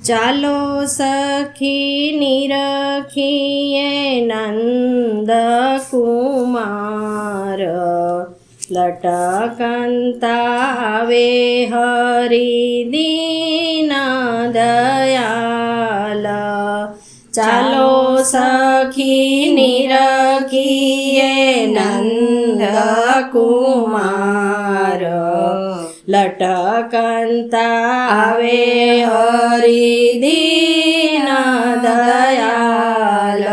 ચાલો સખી નિરખીએ નંદ કુમાર લટકંતાવે હરી દીન દયાલ ચાલો સખી નિરખીએ નંદ કુમાર લટકંતાવે આવે હરિદીન દયાલ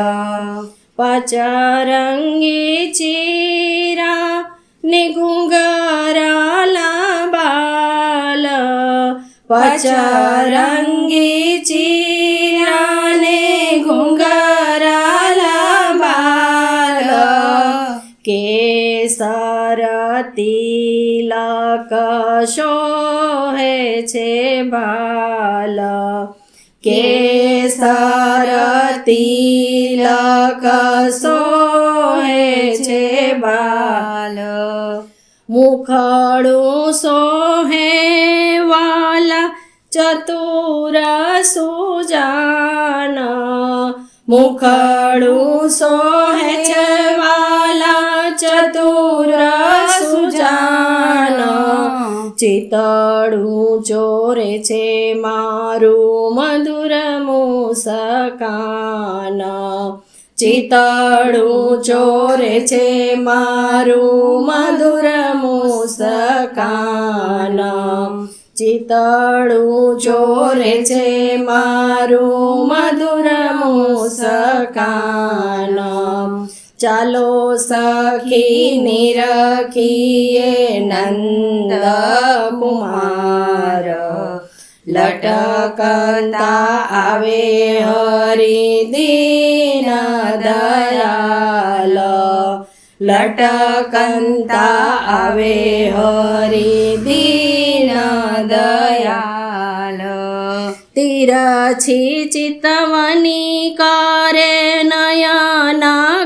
પચરંગી ચીરા ને ઘુંઘરાલા બાલ પચરંગી ચીરા ને ઘુંઘરાલા કે કેસર તિલક શોહે છે બાલ. કેસર તિલક સોહે છે બાલ. મુખડું સોહે વાલા ચતુર સુજાન મુખડું સોહે છે વાલા ચતુર ચિતડું ચોરે છે મારું મધુર મુસકાન. ચિતડું ચોરે છે મારું મધુર મુસકાન. ચિતડું ચોરે છે મારું મધુર મુસકાન. ચાલો સખી નિરખીએ નંદ કુમાર લટકતા આવે હરી દીન દયાલ. લટકંતા આવે હરી દીન દયાલ. તિરછી ચિતવની કરે નયના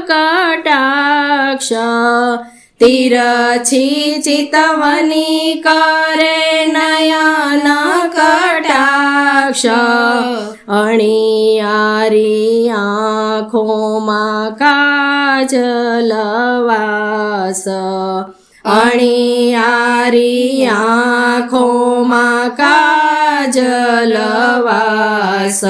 કટાક્ષ તિરછી ચિતવની કરે નયના કટાક્ષ અણિયારી આંખોમાં કાજલવાસ અણિયારી આંખોમાં કાજલવાસ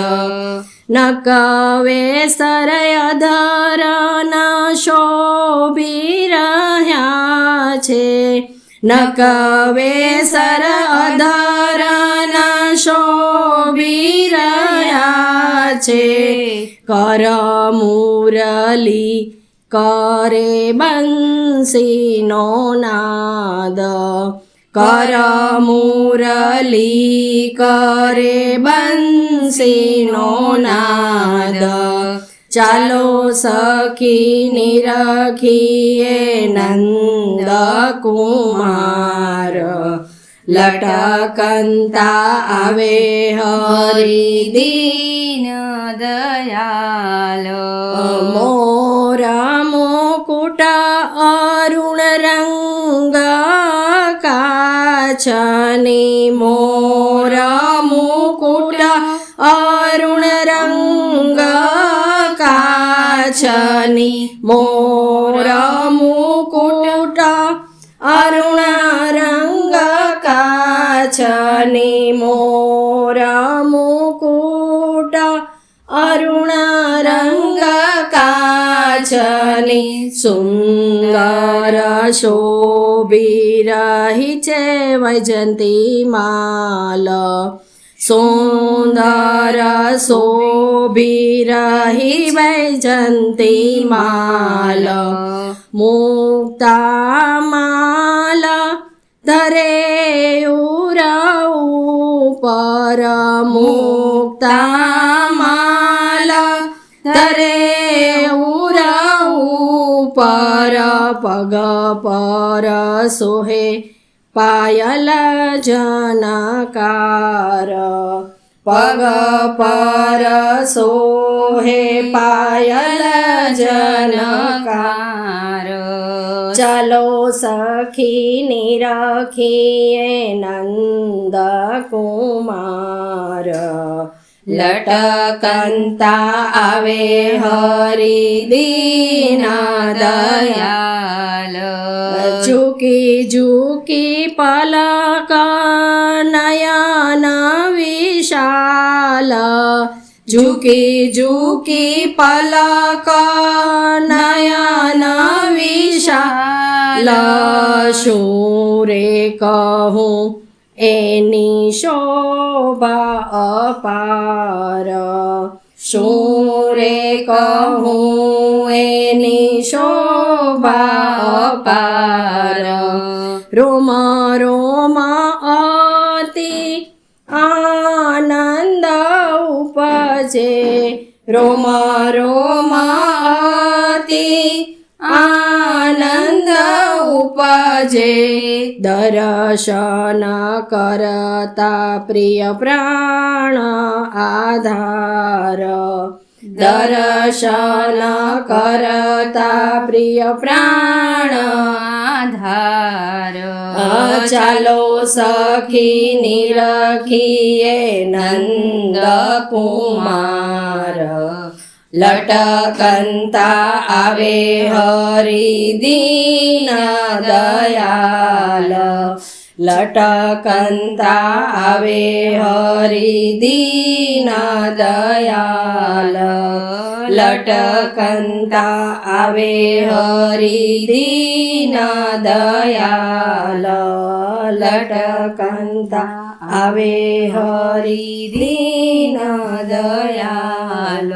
નકવે સરય ધરન શોભી રહ્યા છે નકવે સર અધરન શોભી રહ્યા છે કર મુરલી કરે બંસીનો નાદ કર મુરલી કરે બંસીનો નાદ ચાલો સખી નિરખીએ નંદ કુમાર લટકંતા આવે હરી દીન દયાલ મોરા મુકુટ અરુણ રંગ કાચની મોરા મુકુટ અરુણ રંગ કાચની મોરા મુકુટ અરુણ રંગ કાચની મોરા કાચની સુંદર શોભી રહી છે વૈજંતી માલ સુંદર શોભી રહી વૈજંતી માલ મુક્તા માલ ધરે પર મુક્તા માલ ધરે પર પગ પર સોહે પાયલ જનકાર પગ પર સોહે પાયલ જનકાર ચાલો સખી નિરખીએ નંદ કુમાર લટકંતા આવે હરી દીના દયા દયાલ ઝૂકી ઝૂકી પલક નયન વિશાલ ઝૂકી ઝૂકી પલક નયન વિશાલ શું રે કહું એની શોભા અપાર શું રે કહું એની શોભા અપાર રોમ રોમ અતિ આનંદ ઉપજે રોમ રોમ અતિ આનંદ ઉપજે દર્શન કરતા પ્રિય પ્રાણ આધાર. દર્શન કરતા પ્રિય પ્રાણ આધાર. ચાલો સખી નિરખીએ નંદ કુમાર. લટકંતા આવે હરી દીન દયાલ લટકંતા આવે હરી દીન દયાલ લટકંતા આવે હરી દીન દયાલ લટકંતા આવે હરી દીન દયાલ